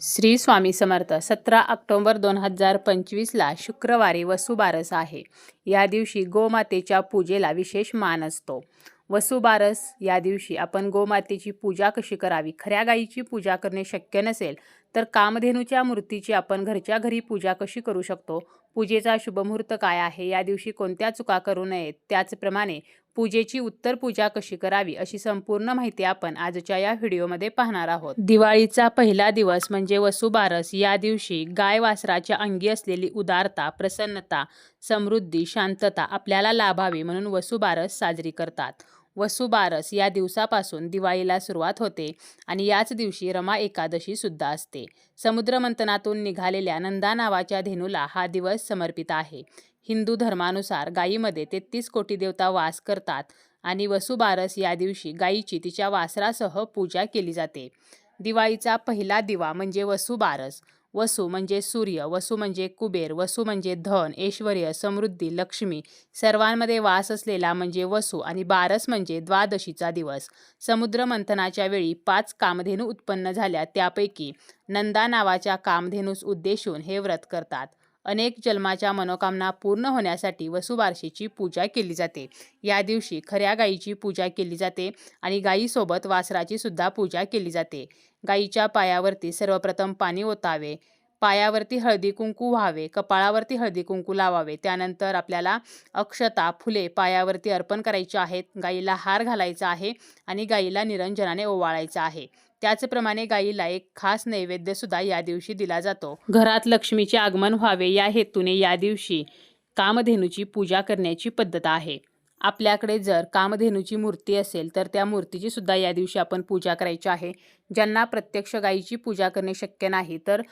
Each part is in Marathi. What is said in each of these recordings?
श्री स्वामी समर्थ सतरा ऑक्टोंबर दोन हजार पंचवीसला शुक्रवारी वसुबारस आहे. या दिवशी गोमातेच्या पूजेला विशेष मान असतो. वसुबारस या दिवशी आपण गोमातेची पूजा कशी करावी खऱ्या गायीची पूजा करणे शक्य नसेल तर कामधेनूच्या मूर्तीची आपण घरच्या घरी पूजा कशी करू शकतो पूजेचा शुभमुहूर्त काय आहे? या दिवशी कोणत्या चुका करू नयेत? त्याचप्रमाणे पूजेची उत्तर पूजा कशी करावी? अशी संपूर्ण माहिती आपण आजच्या या व्हिडिओमध्ये पाहणार आहोत. दिवाळीचा पहिला दिवस म्हणजे वसुबारस या दिवशी गाय वासराच्या अंगी असलेली उदारता प्रसन्नता समृद्धी शांतता आपल्याला लाभावी म्हणून वसुबारस साजरी करतात. वसुबारस या दिवसापासून दिवाळीला सुरुवात होते आणि याच दिवशी रमा एकादशी सुद्धा असते. समुद्रमंथनातून निघालेल्या नंदा नावाच्या धेनूला हा दिवस समर्पित आहे. हिंदू धर्मानुसार गायीमध्ये तेहतीस कोटी देवता वास करतात आणि वसुबारस या दिवशी गायीची तिच्या वासरासह पूजा केली जाते. दिवाळीचा पहिला दिवा म्हणजे वसुबारस. वसु म्हणजे सूर्य वसु म्हणजे कुबेर वसु म्हणजे धन ऐश्वर्य समृद्धी लक्ष्मी. सर्वांमध्ये वास असलेला म्हणजे वसु आणि बारस म्हणजे द्वादशीचा दिवस. समुद्र मंथनाच्या वेळी पाच कामधेनू उत्पन्न झाल्या त्यापैकी नंदा नावाच्या कामधेनूस उद्देशून हे व्रत करतात. अनेक जन्माच्या मनोकामना पूर्ण होण्यासाठी वसुबारशीची पूजा केली जाते. या दिवशी खऱ्या गायीची पूजा केली जाते आणि गायीसोबत वासराची सुद्धा पूजा केली जाते. गायीच्या पायावरती सर्वप्रथम पाणी ओतावे. पायावरती हळदी कुंकू व्हावे कपाळावरती हळदी कुंकू लावावे. त्यानंतर आपल्याला अक्षता फुले पायावरती अर्पण करायचे आहेत. गाईला हार घालायचा आहे आणि गाईला निरंजनाने ओवाळायचं आहे. त्याचप्रमाणे गाईला एक खास नैवेद्य सुद्धा या दिवशी दिला जातो. घरात लक्ष्मीचे आगमन व्हावे या हेतूने या दिवशी कामधेनूची पूजा करण्याची पद्धत आहे. आपल्याकडे जर कामधेनूची मूर्ती असेल तर त्या मूर्तीची सुद्धा या दिवशी आपण पूजा करायची आहे. ज्यांना प्रत्यक्ष गायीची पूजा करणे शक्य नाही तर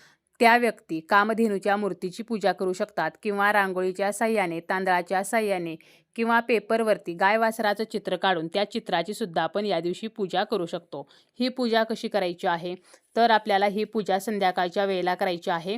त्या व्यक्ती कामधेनूच्या मूर्तीची पूजा करू शकतात किंवा रांगोळीच्या साह्याने तांदळाच्या साह्याने किंवा पेपरवरती गाय वासराचं चित्र काढून त्या चित्राची सुद्धा आपण या दिवशी पूजा करू शकतो. ही पूजा कशी करायची आहे? तर आपल्याला ही पूजा संध्याकाळच्या वेळेला करायची आहे.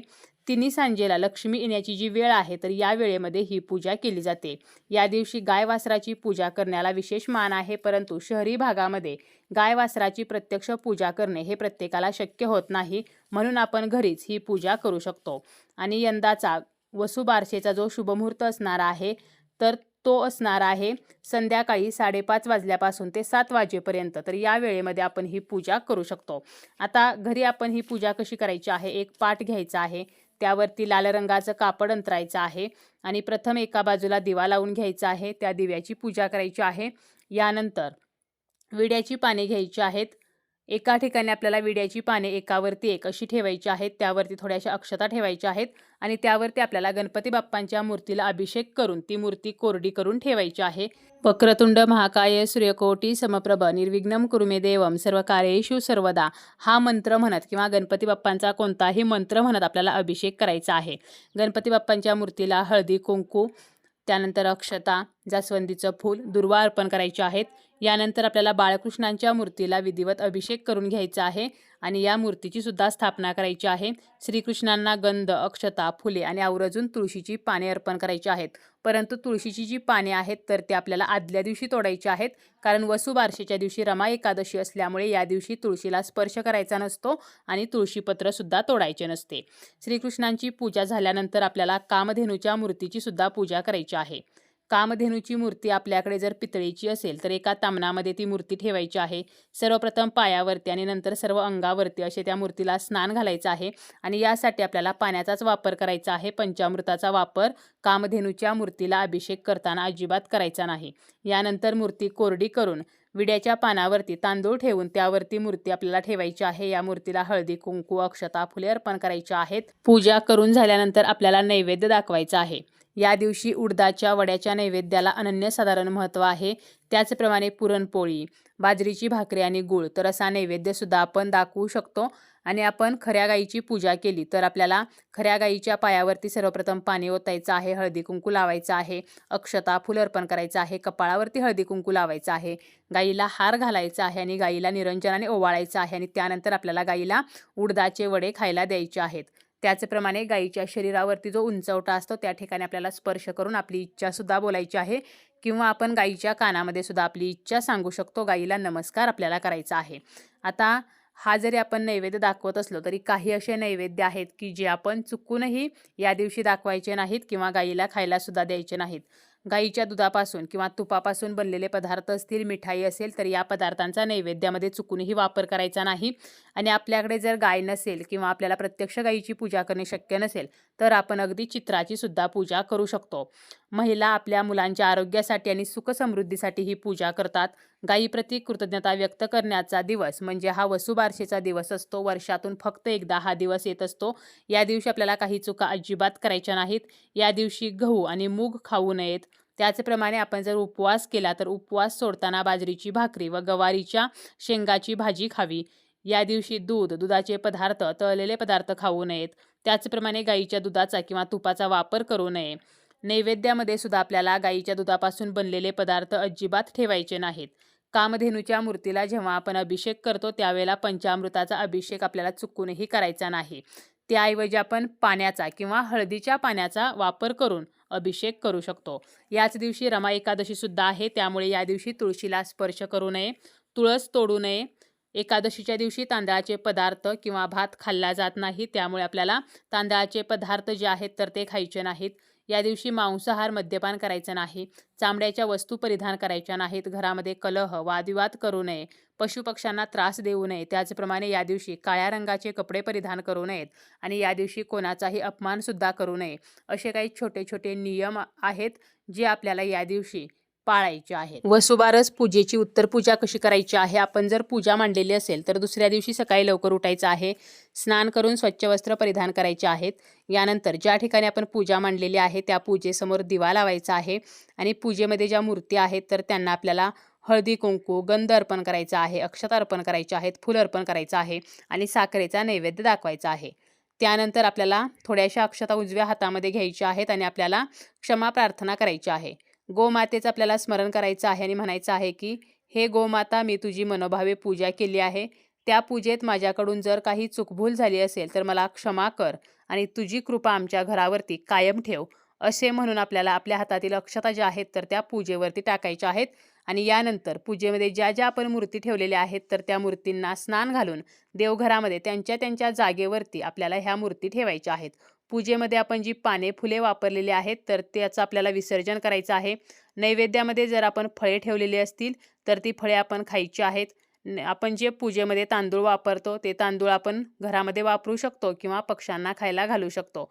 तिन्ही सांजेला लक्ष्मी येण्याची जी वेळ आहे तर या वेळेमध्ये ही पूजा केली जाते. या दिवशी गाय वासराची पूजा करण्याला विशेष मान आहे परंतु शहरी भागामध्ये गाय वासराची प्रत्यक्ष पूजा करणे हे प्रत्येकाला शक्य होत नाही म्हणून आपण घरीच ही पूजा करू शकतो. आणि यंदाचा वसुबारशेचा जो शुभमुहूर्त असणार आहे तर तो असणार आहे संध्याकाळी साडेपाच वाजल्यापासून ते सात वाजेपर्यंत तर या वेळेमध्ये आपण ही पूजा करू शकतो. आता घरी आपण ही पूजा कशी करायची आहे एक पाठ घ्यायचा आहे. त्यावरती लाल रंगाचं कापड अंतरायचं आहे आणि प्रथम एका बाजूला दिवा लावून घ्यायचा आहे. त्या दिव्याची पूजा करायची आहे. यानंतर विड्याची पाने घ्यायची आहेत. एका ठिकाणी आपल्याला विड्याची पाने एकावरती एक अशी ठेवायची आहेत त्यावरती थोड्याशा अक्षता ठेवायच्या आहेत आणि त्यावरती आपल्याला गणपती बाप्पांच्या मूर्तीला अभिषेक करून ती मूर्ती कोरडी करून ठेवायची आहे. वक्रतुंड महाकाय सूर्यकोटी समप्रभ निर्विघ्नम कुरुमे देवम सर्व कार्येशु सर्वदा. हा मंत्र म्हणत किंवा गणपती बाप्पांचा कोणताही मंत्र म्हणत आपल्याला अभिषेक करायचा आहे. गणपती बाप्पांच्या मूर्तीला हळदी कुंकू त्यानंतर अक्षता जास्वंदीचं फूल दुर्वा अर्पण करायचे आहेत. यानंतर आपल्याला बाळकृष्णांच्या मूर्तीला विधिवत अभिषेक करून घ्यायचा आहे आणि या मूर्तीची सुद्धा स्थापना करायची आहे. श्रीकृष्णांना गंध अक्षता फुले आणि आवर्जून तुळशीची पाने अर्पण करायची आहेत. परंतु तुळशीची जी पाने आहेत तर ते आपल्याला आदल्या दिवशी तोडायची आहेत. कारण वसुबारशेच्या दिवशी रमा एकादशी असल्यामुळे या दिवशी तुळशीला स्पर्श करायचा नसतो आणि तुळशीपत्रसुद्धा तोडायचे नसते. श्रीकृष्णांची पूजा झाल्यानंतर आपल्याला कामधेनूच्या मूर्तीची सुद्धा पूजा करायची आहे. कामधेनूची मूर्ती आपल्याकडे जर पितळीची असेल तर एका तामणामध्ये ती मूर्ती ठेवायची आहे. सर्वप्रथम पायावरती आणि नंतर सर्व अंगावरती असे त्या मूर्तीला स्नान घालायचं आहे आणि यासाठी आपल्याला पाण्याचाच वापर करायचा आहे. पंचामृताचा वापर कामधेनूच्या मूर्तीला अभिषेक करताना अजिबात करायचा नाही. यानंतर मूर्ती कोरडी करून विड्याच्या पानावरती तांदूळ ठेवून त्यावरती मूर्ती आपल्याला ठेवायची आहे. या मूर्तीला हळदी कुंकू अक्षता फुले अर्पण करायची आहेत. पूजा करून झाल्यानंतर आपल्याला नैवेद्य दाखवायचा आहे. या दिवशी उडदाच्या वड्याच्या नैवेद्याला अनन्यसाधारण महत्त्व आहे. त्याचप्रमाणे पुरणपोळी बाजरीची भाकरी आणि गूळ तर असा नैवेद्यसुद्धा आपण दाखवू शकतो. आणि आपण खऱ्या गाईची पूजा केली तर आपल्याला खऱ्या गाईच्या पायावरती सर्वप्रथम पाणी ओतायचं आहे हळदी कुंकू लावायचं आहे अक्षता फुल अर्पण करायचं आहे कपाळावरती हळदी कुंकू लावायचं आहे गाईला हार घालायचा आहे आणि गाईला निरंजनाने ओवाळायचं आहे आणि त्यानंतर आपल्याला गाईला उडदाचे वडे खायला द्यायचे आहेत. त्याचप्रमाणे गाईच्या शरीरावरती जो उंचवटा असतो त्या ठिकाणी आपल्याला स्पर्श करून आपली इच्छासुद्धा बोलायची आहे. किंवा आपण गाईच्या कानामध्ये सुद्धा आपली इच्छा सांगू शकतो गाईला नमस्कार आपल्याला करायचा आहे. आता हा जरी आपण नैवेद्य दाखवत असलो तरी काही असे नैवेद्य आहेत की जे आपण चुकूनही या दिवशी दाखवायचे नाहीत किंवा गाईला खायला सुद्धा द्यायचे नाहीत. गाईच्या दुधापासून किंवा तुपापासून बनलेले पदार्थ असतील मिठाई असेल तर या पदार्थांचा नैवेद्यामध्ये चुकूनही वापर करायचा नाही. आणि आपल्याकडे जर गाय नसेल किंवा आपल्याला प्रत्यक्ष गाईची पूजा करणे शक्य नसेल तर आपण अगदी चित्राची सुद्धा पूजा करू शकतो. महिला आपल्या मुलांच्या आरोग्यासाठी आणि सुखसमृद्धीसाठी ही पूजा करतात. गायीप्रती कृतज्ञता व्यक्त करण्याचा दिवस म्हणजे हा वसुबारशेचा दिवस असतो. वर्षातून फक्त एकदा हा दिवस येत असतो. या दिवशी आपल्याला काही चुका अजिबात करायच्या नाहीत. या दिवशी गहू आणि मूग खाऊ नयेत. त्याचप्रमाणे आपण जर उपवास केला तर उपवास सोडताना बाजरीची भाकरी व गवारीच्या शेंगाची भाजी खावी. या दिवशी दूध दुधाचे पदार्थ तळलेले पदार्थ खाऊ नयेत. त्याचप्रमाणे गाईच्या दुधाचा किंवा तुपाचा वापर करू नये. नैवेद्यामध्ये सुद्धा आपल्याला गाईच्या दुधापासून बनलेले पदार्थ अजिबात ठेवायचे नाहीत. कामधेनूच्या मूर्तीला जेव्हा आपण अभिषेक करतो त्यावेळेला पंचामृताचा अभिषेक आपल्याला चुकूनही करायचा नाही. त्याऐवजी आपण पाण्याचा किंवा हळदीच्या पाण्याचा वापर करून अभिषेक करू शकतो. याच दिवशी रमा एकादशीसुद्धा आहे. त्यामुळे या दिवशी तुळशीला स्पर्श करू नये तुळस तोडू नये. एकादशीच्या दिवशी तांदळाचे पदार्थ किंवा भात खाल्ला जात नाही. त्यामुळे आपल्याला तांदळाचे पदार्थ जे आहेत तर ते खायचे नाहीत. या दिवशी मांसाहार मद्यपान करायचं नाही चामड्याच्या वस्तू परिधान करायच्या नाहीत घरामध्ये कलह वादविवाद करू नये पशुपक्ष्यांना त्रास देऊ नये त्याचप्रमाणे या दिवशी काळ्या रंगाचे कपडे परिधान करू नयेत आणि या दिवशी कोणाचाही अपमानसुद्धा करू नये असे काही छोटे छोटे नियम आहेत जे आपल्याला या दिवशी पाळायचे आहे वसुबारस पूजेची उत्तर पूजा कशी करायची आहे? आपण जर पूजा मांडलेली असेल तर दुसऱ्या दिवशी सकाळी लवकर उठायचं आहे. स्नान करून स्वच्छ वस्त्र परिधान करायचे आहेत. यानंतर ज्या ठिकाणी आपण पूजा मांडलेली आहे त्या पूजेसमोर दिवा लावायचा आहे. आणि पूजेमध्ये ज्या मूर्ती आहेत तर त्यांना आपल्याला हळदी कुंकू गंध अर्पण करायचा आहे अक्षता अर्पण करायचे आहेत फुलं अर्पण करायचं आहे आणि साखरेचा नैवेद्य दाखवायचा आहे. त्यानंतर आपल्याला थोड्याशा अक्षता उजव्या हातामध्ये घ्यायच्या आहेत आणि आपल्याला क्षमा प्रार्थना करायची आहे. गोमातेचं आपल्याला स्मरण करायचं आहे आणि म्हणायचं आहे की हे गोमाता मी तुझी मनोभावे पूजा केली आहे. त्या पूजेत माझ्याकडून जर काही चुकभूल झाली असेल तर मला क्षमा कर आणि तुझी कृपा आमच्या घरावरती कायम ठेव. असे म्हणून आपल्याला आपल्या हातातील अक्षता ज्या आहेत तर त्या पूजेवरती टाकायच्या आहेत आणि यानंतर पूजेमध्ये ज्या ज्या आपण मूर्ती ठेवलेल्या आहेत तर त्या मूर्तींना स्नान घालून देवघरामध्ये त्यांच्या त्यांच्या जागेवरती आपल्याला ह्या मूर्ती ठेवायच्या आहेत. पूजेमध्ये आपण जी पाने फुले वापरलेली आहेत तर त्याचं आपल्याला विसर्जन करायचं आहे. नैवेद्यामध्ये जर आपण फळे ठेवलेली असतील तर ती फळे आपण खायची आहेत. न- आपण जे पूजेमध्ये तांदूळ वापरतो ते तांदूळ आपण घरामध्ये वापरू शकतो किंवा पक्ष्यांना खायला घालू शकतो.